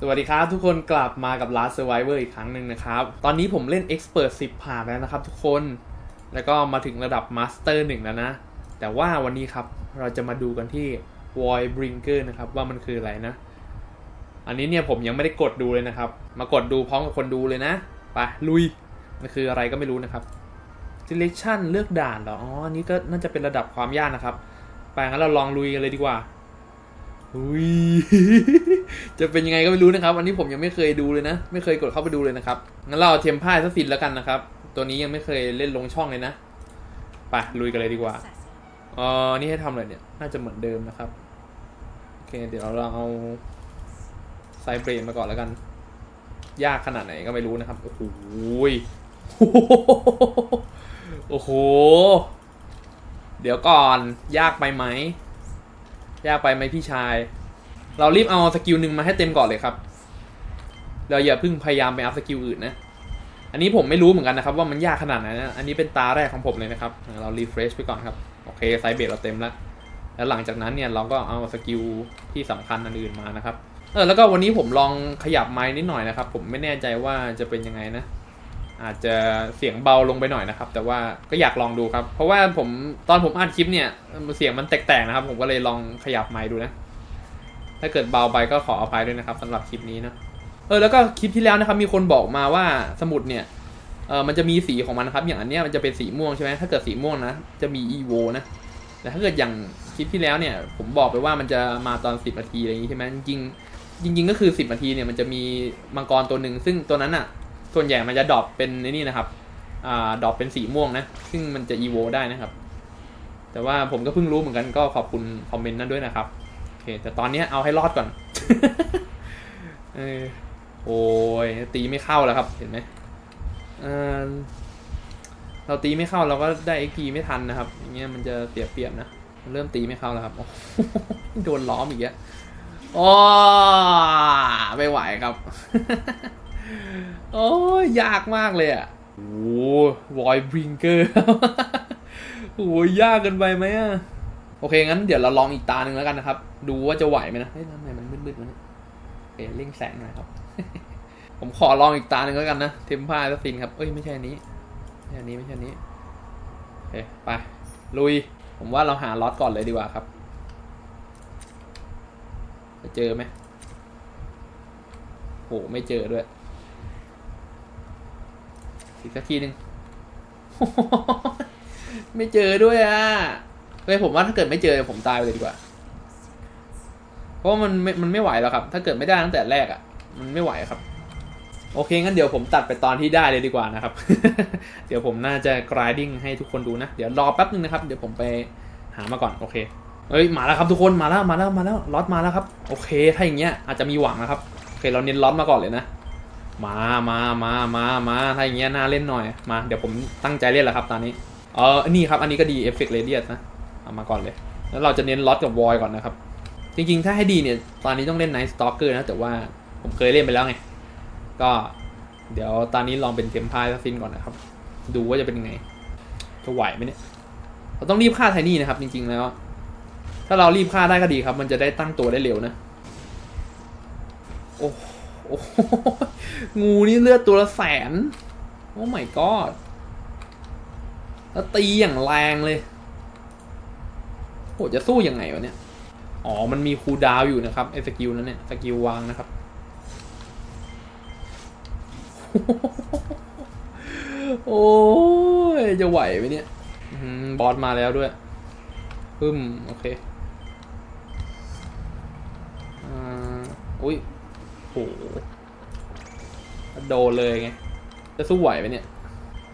สวัสดีครับทุกคนกลับมากับ Last Survivor อีกครั้งหนึ่งนะครับ ตอนนี้ผมเล่น Expert 10 ผ่านแล้วนะครับทุกคน แล้วก็มาถึงระดับ Master 1 แล้วนะ แต่ว่าวันนี้ครับเราจะมาดูกันที่ Void Bringer นะครับว่ามันคืออะไรนะ อันนี้เนี่ยผมยังไม่ได้กดดูเลยนะครับ มากดดูพร้อมกับคนดูเลยนะ ไปลุย มันคืออะไรก็ไม่รู้นะครับ Selection เลือกด่านเหรอ อ๋อ อันนี้ก็น่าจะเป็นระดับความยากนะครับ ไปงั้นเราลองลุยกันเลยดีกว่า อุ้ยจะเป็นยังไงก็ไม่รู้นะครับ อันนี้ผมยังไม่เคยดูเลยนะ ไม่เคยกดเข้าไปดูเลยนะครับ งั้นเราเทียมพ่ายสักสินแล้วกันนะครับ ตัวนี้ยังไม่เคยเล่นลงช่องเลยนะ ไปลุยกันเลยดีกว่าเออนี่ให้ทำอะไรเนี่ย น่าจะเหมือนเดิมนะครับ โอเค เดี๋ยวเราเอาไซเบรนมาก่อนแล้วกัน ยากขนาดไหนก็ไม่รู้นะครับ โอ้โหโอ้โห เดี๋ยวก่อน ยากไปไหม ยากไปไหมพี่ชาย เรารีบเอาสกิลหนึ่งมาให้เต็มก่อนเลยครับ เราอย่าเพิ่งพยายามไปอัพสกิลอื่นนะ อันนี้ผมไม่รู้เหมือนกันนะครับ ว่ามันยากขนาดไหนนะ อันนี้เป็นตาแรกของผมเลยนะครับ เรารีเฟรชไปก่อนครับ โอเคไซเบรเราเต็มแล้ว แล้วหลังจากนั้นเนี่ยเราก็เอาสกิลที่สำคัญอันอื่นมานะครับ เออแล้วก็วันนี้ผมลองขยับไม้นิดหน่อยนะครับ ผมไม่แน่ใจว่าจะเป็นยังไงนะ อาจจะเสียงเบาลงไปหน่อยนะครับ แต่ว่าก็อยากลองดูครับ เพราะว่าผมตอนผมอัดคลิปเนี่ยเสียงมันแตกๆนะครับ ผมก็เลยลองขยับไมค์ดูนะ ถ้าเกิดเบาไปก็ขออภัยด้วยนะครับสำหรับคลิปนี้นะเออแล้วก็คลิปที่แล้วนะครับมีคนบอกมาว่าสมุดเนี่ยเออมันจะมีสีของมันนะครับ อย่างอันเนี้ยมันจะเป็นสีม่วงใช่ไหมถ้าเกิดสีม่วงนะจะมี EVO นะแต่ถ้าเกิดอย่างคลิปที่แล้วเนี่ย ผมบอกไปว่ามันจะมาตอน 10นาทีอะไรอย่างนี้ใช่ไหมจริงจริงๆก็คือ 10นาทีเนี่ยมันจะมีมังกรตัวหนึ่งซึ่งตัวนั้นอะ ส่วนใหญ่มันจะดรอปเป็นนี่นะครับ อ่าดรอปเป็นสีม่วงนะ ซึ่งมันจะ EVO ได้นะครับ แต่ว่าผมก็เพิ่งรู้เหมือนกันก็ขอบคุณคอมเมนต์นั้นด้วยนะครับโอเคแต่ตอนนี้เอาให้รอดก่อนเออโอ้ยตีไม่เข้าแล้วครับ เห็นไหมเเราตีไม่เข้าเราก็ได้ XP ไม่ทันนะครับ อย่างเงี้ยมันจะเสียเปรียบนะเริ่มตีไม่เข้าแล้วครับโโดนล้อมอีกแล้วโอ้ไม่ไหวครับ โอ้ยยากมากเลยอะโอ้วอยบริงเกอร์โอ้ยากเกินไปไหมอะโอเค งั้นเดี๋ยวเราลองอีกตาหนึ่งแล้วกันนะครับ ดูว่าจะไหวไหมนะเฮ้ยทำไมมันมืดๆวะเนี่ยโอเคเร่งแสงหน่อยครับ ผมขอลองอีกตาหนึ่งแล้วกันนะ เทมพาสฟินครับ เอ้ย ไม่ใช่นี้ไม่ใช่นี้ไม่ใช่นนี้โอเคไป ลุย ผมว่าเราหาล็อตก่อนเลยดีกว่าครับ จะเจอไหมโหไม่เจอด้วย อีกสักทีหนึ่งไม่เจอด้วยอะเฮ้ยผมว่าถ้าเกิดไม่เจอผมตายไปเลยดีกว่า เพราะว่ามันมันไม่ไหวแล้วครับ ถ้าเกิดไม่ได้ตั้งแต่แรกอะ มันไม่ไหวครับ โอเคงั้นเดี๋ยวผมตัดไปตอนที่ได้เลยดีกว่านะครับ เดี๋ยวผมน่าจะ grinding ให้ทุกคนดูนะ เดี๋ยวรอแป๊บนึงนะครับ เดี๋ยวผมไปหามาก่อน โอเคเฮ้ยมาแล้วครับทุกคน มาแล้ว มาแล้ว มาแล้ว ล็อตมาแล้วครับ โอเค ถ้าอย่างเงี้ยอาจจะมีหวังนะครับ โอเค เราเน้นล็อตมาก่อนเลยนะ มามามามามาถ้าอย่างเงี้ยน่าเล่นหน่อย มา เดี๋ยวผมตั้งใจเล่นแล้วครับตอนนี้ เออ นี่ครับ อันนี้ก็ดีเอฟเฟกต์เรเดียสนะ เอามาก่อนเลย แล้วเราจะเน้นล็อตกับวอยก่อนนะครับ จริงๆ ถ้าให้ดีเนี่ย ตอนนี้ต้องเล่นไนท์สตอกเกอร์นะ แต่ว่าผมเคยเล่นไปแล้วไง ก็ เดี๋ยวตอนนี้ลองเป็นเทมพายซัฟินก่อนนะครับ ดูว่าจะเป็นยังไง จะไหวไหมเนี่ย เราต้องรีบฆ่าไทนี่นะครับ จริง ๆ แล้ว ถ้าเรารีบฆ่าได้ก็ดีครับ มันจะได้ตั้งตัวได้เร็วนะ โอ้ โอ้งูนี่เลือดตัวละแสน โอ้ my god แล้วตีอย่างแรงเลยโหจะสู้ยังไงวะเนี่ย อ๋อ มันมีคูลดาวอยู่นะครับไอ้สกิลนั้นเนี่ย สกิลวางนะครับ โอ้ย จะไหวไหมเนี่ยบอสมาแล้วด้วยปึ้มโอเค อ่า อุ้ย โหโดนเลยไง จะสู้ไหวไหมเนี่ย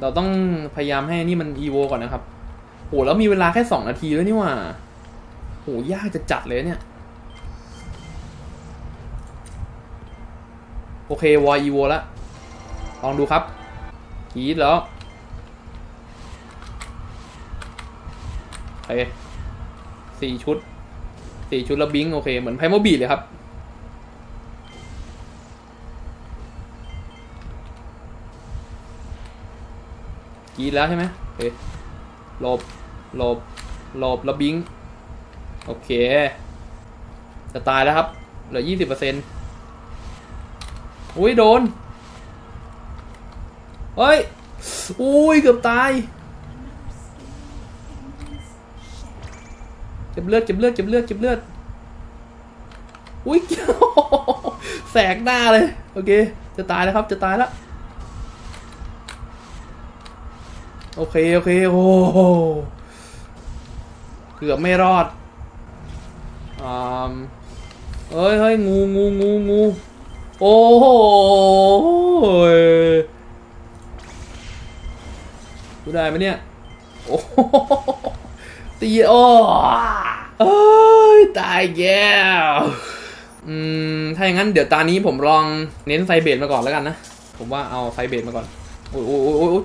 เราต้องพยายามให้นี่มันอีโวก่อนนะครับโหแล้วมีเวลาแค่สองนาทีด้วยนี่ว่าโหยากจะจัดเลยเนี่ย โอเควออีโวแล้วลองดูครับกรีดแล้วโอเคสี่ชุดสี่ชุดแล้วบิงโอเค เหมือนไพโมบีเลยครับ กีดแล้วใช่ไหมโอเคหลบหลบหลบแล้วบิงโอเค จะตายแล้วครับ เหลือยี่สิบเปอร์เซ็นต์อุ้ยโดน เฮ้ย อุ้ยเกือบตาย เจ็บเลือด เจ็บเลือด เจ็บเลือด เจ็บเลือด อุ้ยแสกหน้าเลย โอเค จะตายแล้วครับ จะตายแล้ว โอเค โอเค โอ้โหเกือบไม่รอดอ่าเฮ้ยเฮ้ยงูงูงูงูโอ้โหดูได้ไหมเนี่ย โอ้ตีโอ้เอ้ยตายแก้วอืม ถ้าอย่างนั้นเดี๋ยวตานี้ผมลองเน้นไซเบดมาก่อนแล้วกันนะ ผมว่าเอาไซเบดมาก่อน โอ้ยโอ้ยโอ้ย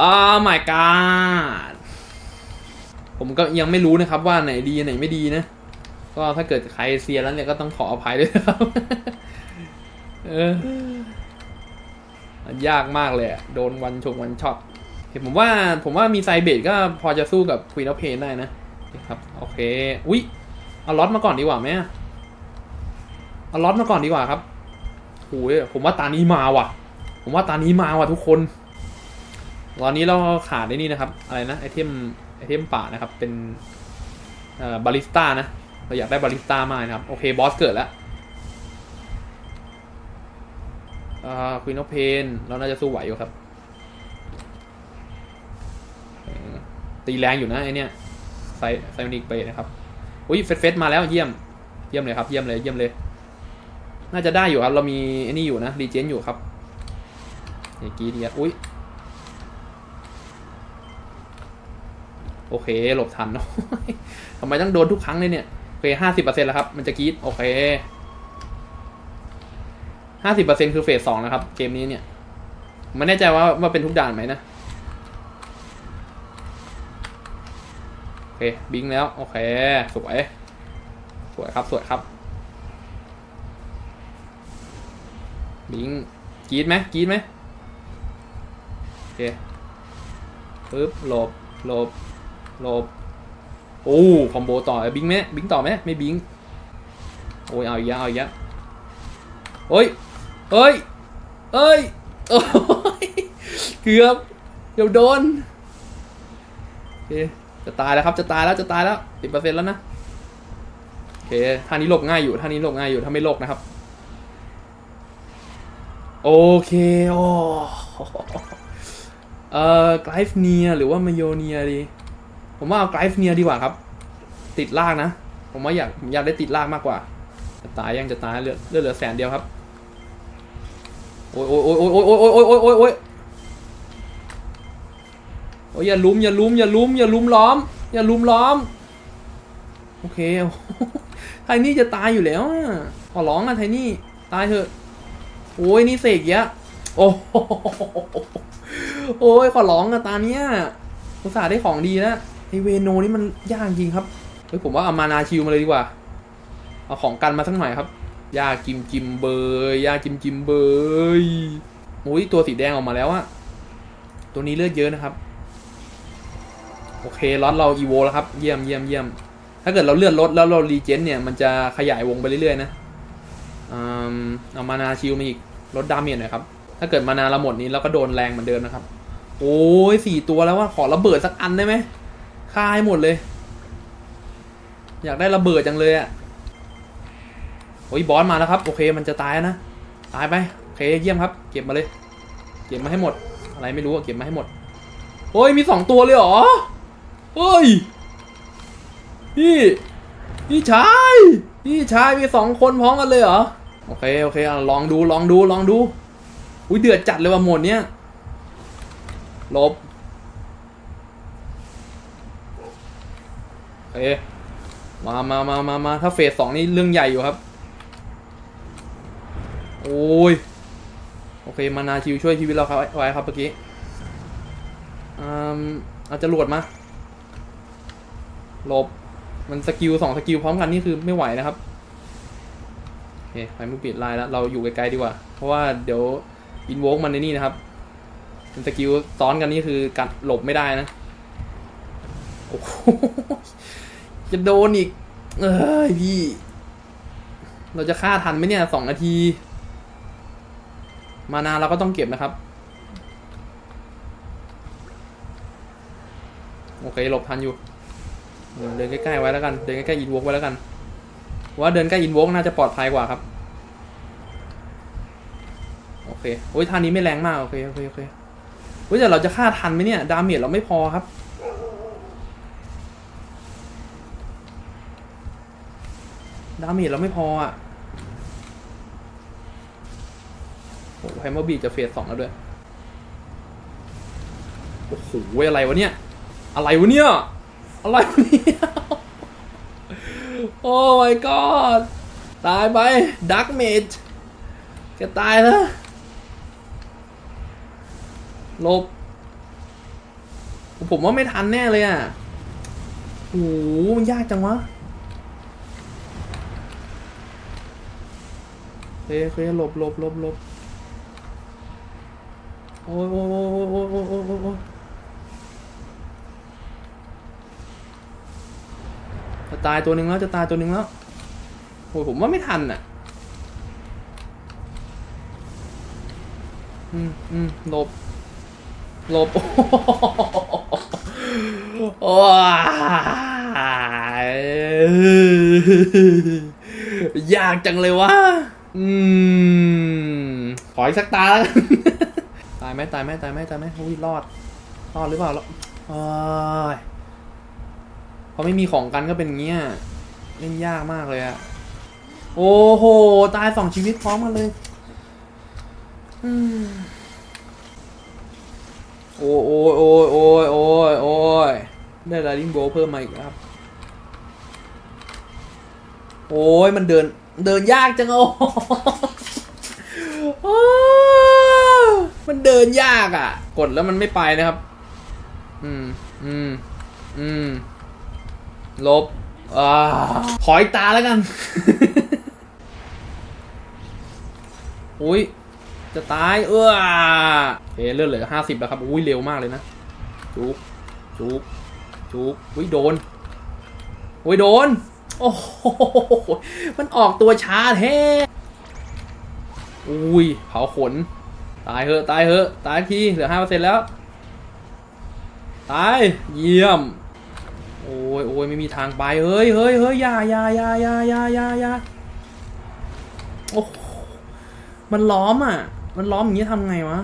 โอ้ยอ้า my god ผมก็ยังไม่รู้นะครับว่าไหนดีไหนไม่ดีนะ ก็ถ้าเกิดใครเซียแล้วเนี่ยก็ต้องขออภัยด้วยครับ เออมันยากมากเลยโดนวันชงวันช็อตเห็นผมว่าผมว่ามีไซเบดก็พอจะสู้กับควีนออฟเพนได้นะนะครับ โอเค อุ๊ย เอาล็อตมาก่อนดีกว่าไหมเอาล็อตมาก่อนดีกว่าครับโอ้ยผมว่าตานี้มาว่ะ ผมว่าตานี้มาว่ะทุกคน ตอนนี้เราขาดไอ้นี่นะครับ อะไรนะไอเทมไอเทมป่านะครับ เป็นเอ่อบาริสต้านะ เราอยากได้บาริสต้ามากนะครับ โอเคบอสเกิดแล้วอ่าควีนอเพนเราน่าจะสู้ไหวอยู่ครับ ตีแรงอยู่นะไอเนี้ยไซไซมอนิกเบรนะครับอุ้ยเฟสเฟสมาแล้วเยี่ยม เยี่ยมเลยครับ เยี่ยมเลยเยี่ยมเลย น่าจะได้อยู่ครับ เรามีไอ้นี่อยู่นะรีเจนอยู่ครับเมื่อกี้เนี่ยอุ้ย โอเค หลบทันทำไมต้องโดนทุกครั้งเลยเนี่ย โอเคห้าสิบเปอร์เซ็นต์แล้วครับ มันจะกรีดโอเคห้าสิบเปอร์เซ็นต์คือเฟสสองนะครับ เกมนี้เนี่ยไม่แน่ใจว่าว่าเป็นทุกด่านไหมนะ โอเค บิงแล้ว โอเค สวย สวยครับ สวยครับ บิงกรีดไหมกรีดไหมโอเคปึ๊บหลบหลบ ลบโอ้คอมโบต่อบิงไหมบิงต่อไหมไม่บิงโอ้ยเอาอีกแล้วเอาอีกแล้วเฮ้ยเฮ้ยเฮ้ยโอ้ยเกือบเกือบโดนโอเคจะตายแล้วครับจะตายแล้วจะตายแล้วสิบเปอร์เซ็นต์แล้วนะโอเคท่านี้หลบง่ายอยู่ท่านี้หลบง่ายอยู่ถ้าไม่หลบนะครับ โอเคโอ้เอ่อไกลฟ์เนียหรือว่ามาโยเนียดี ผมว่าเอาไกฟ์เนียดีกว่าครับ ติดลากนะ ผมว่าอยากผมอยากได้ติดลากมากกว่า จะตายยังจะตายเลือดเลือเหลือแสนเดียวครับ โอ้ยโอ้ยโอ้ยโอ้ยโอ้ยโอ้ยโอ้ยโอ้ยโอ้ยโอ้ยโอ้ยอย่าลุมอย่าลุมอย่าลุมอย่าลุมล้อม อย่าลุมล้อม โอเคไทนี่จะตายอยู่แล้วอะขอร้องอะไทนี่ตายเถอะโอ้ยนี่เสกเยอะโอ้โหโอ้ยขอร้องอะตาเนี้ยอุตส่าห์ได้ของดีแล้ว ไอเวโนนี่มันยากจริงครับ เฮ้ยผมว่าเอามานาชิวมาเลยดีกว่า เอาของกันมาสักหน่อยครับ ยากิมจิมเบยยากิมจิมเบยโอ้ยตัวสีแดงออกมาแล้วอะตัวนี้เลือดเยอะนะครับ โอเคล็อตเราอีโวแล้วครับ เยี่ยมเยี่ยมเยี่ยม ถ้าเกิดเราเลื่อนลดแล้วเรารีเจนเนี่ยมันจะขยายวงไปเรื่อยๆนะอืมเอามานาชิวมาอีกลดดาเมจหน่อยครับ ถ้าเกิดมานาเราหมดนี้เราก็โดนแรงเหมือนเดิมนะครับ โอ้ยสี่ตัวแล้วว่าขอระเบิดสักอันได้ไหม ฆ่าให้หมดเลย อยากได้ระเบิดจังเลยอะโอ้ยบอสมาแล้วครับโอเคมันจะตายนะตายไปโอเคเยี่ยมครับ เก็บมาเลย เก็บมาให้หมด อะไรไม่รู้เก็บมาให้หมดโอ้ยมีสองตัวเลยเหรอเฮ้ยพี่พี่ชายพี่ชายมีสองคนพร้อมกันเลยเหรอโอเคโอเคอะลองดูลองดูลองดูอุ้ยเดือดจัดเลยว่ะหมดเนี้ยลบ โอเคมามามามามาถ้าเฟสสองนี่เรื่องใหญ่อยู่ครับ โอ้ย โอเค มานาชิวช่วยชีวิตเราครับไว้ครับเมื่อกี้อืมเอาจรวดมาหลบ มันสกิลสองสกิลพร้อมกันนี่คือไม่ไหวนะครับโอเคไปมือปิดไลน์แล้ว เราอยู่ไกลๆดีกว่า เพราะว่าเดี๋ยวอินโวกมันในนี่นะครับเป็นสกิลซ้อนกันนี่คือกัดหลบไม่ได้นะ โอ้โหจะโดนอีก เอ้ยพี่ เราจะฆ่าทันไหมเนี่ยสองนาที มานานเราก็ต้องเก็บนะครับ โอเคหลบทันอยู่ เดินใกล้ๆไว้แล้วกัน เดินใกล้ๆอินวกไว้แล้วกัน ว่าเดินใกล้อินวกน่าจะปลอดภัยกว่าครับ โอเค โอ้ยท่านี้ไม่แรงมาก โอเค โอเค โอเคเฮ้ยแต่เราจะฆ่าทันไหมเนี่ย ดาเมจเราไม่พอครับ ดาเมจเราไม่พออะโอ้แฮมเมอร์บีจะเฟสสองแล้วด้วย โอ้โหอะไรวะเนี่ย อะไรวะเนี่ย อะไรวะเนี่ย โอ้ my god ตายไปดักเมจแกตายแล้วลบ ผมว่าไม่ทันแน่เลยอะโอ้โหมันยากจังวะ เคยเคยหลบหลบหลบหลบโอ้ยโอ้ยโอ้ยโอ้ยโอ้ยโอ้ยโอ้ยโอ้ยจะตายตัวหนึ่งแล้วจะตายตัวหนึ่งแล้วโอ้ยผมว่าไม่ทันอะอืมอืมหลบหลบ โอ้ยยากจังเลยวะ อืม ขออีกสักตาแล้วตายไหมตายไหมตายไหมตายไหมอุ้ยรอด รอดหรือเปล่ารอดโอ้ยพอไม่มีของกันก็เป็นงเงี้ยเล่นยากมากเลยอะโอ้โห ตายสองชีวิตพร้อมกันเลยอืมโอ้ยโอ้ยโอ้ยโอ้ยโอ้ยโอ้ยได้ลาลิงโบเพิ่มมาอีกครับ โอ้ยมันเดิน เดินยากจังโอ้โอ้ยมันเดินยากอะ กดแล้วมันไม่ไปนะครับ อืม อืม อืม ลบ อ่า ขออีกตาแล้วกัน อุ้ย จะตาย เออเคเลือดเหลือห้าสิบแล้วครับ อุ้ยเร็วมากเลยนะ จุกจุกจุกอุ้ยโดน อุ้ยโดน โอ้โหมันออกตัวช้าแท้อุ้ยเผาขน ตายเหอะตายเหอะตายทีเหลือห้าเปอร์เซ็นแล้ว ตาย เยี่ยม โอ้ยโอ้ยไม่มีทางไปเฮ้ยเฮ้ยเฮ้ยยายายายายายายาโอ้มันล้อมอะ มันล้อมอย่างนี้ทำไงวะ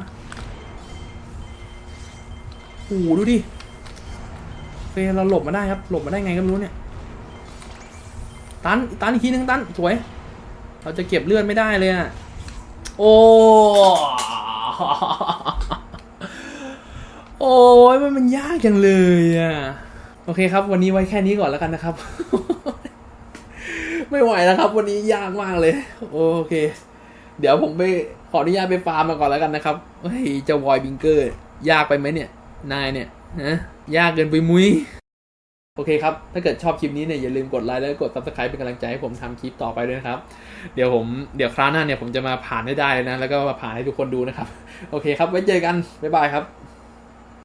โอ้โหดูดิเคเราหลบมาได้ครับ หลบมาได้ไงก็ไม่รู้เนี่ย ตันตันอีกทีนึงตันสวย เราจะเก็บเลือดไม่ได้เลยอะโอ้โอ้ยมันมันยากจังเลยอะโอเคครับ วันนี้ไว้แค่นี้ก่อนแล้วกันนะครับ ไม่ไหวแล้วครับ วันนี้ยากมากเลย โอเค เดี๋ยวผมไปขออนุญาตไปฟาร์มมาก่อนแล้วกันนะครับเฮ้ยเจ้าวอยบิงเกอร์ ยากไปไหมเนี่ย นายเนี่ยนะยากเกินไปมุ้ย โอเคครับ ถ้าเกิดชอบคลิปนี้เนี่ยอย่าลืมกดไลค์และกด subscribe เป็นกำลังใจให้ผมทำคลิปต่อไปด้วยนะครับ เดี๋ยวผมเดี๋ยวคราวหน้าเนี่ยผมจะมาผ่านให้ได้นะ แล้วก็มาผ่านให้ทุกคนดูนะครับ โอเคครับ ไว้เจอกัน บ๊ายบายครับ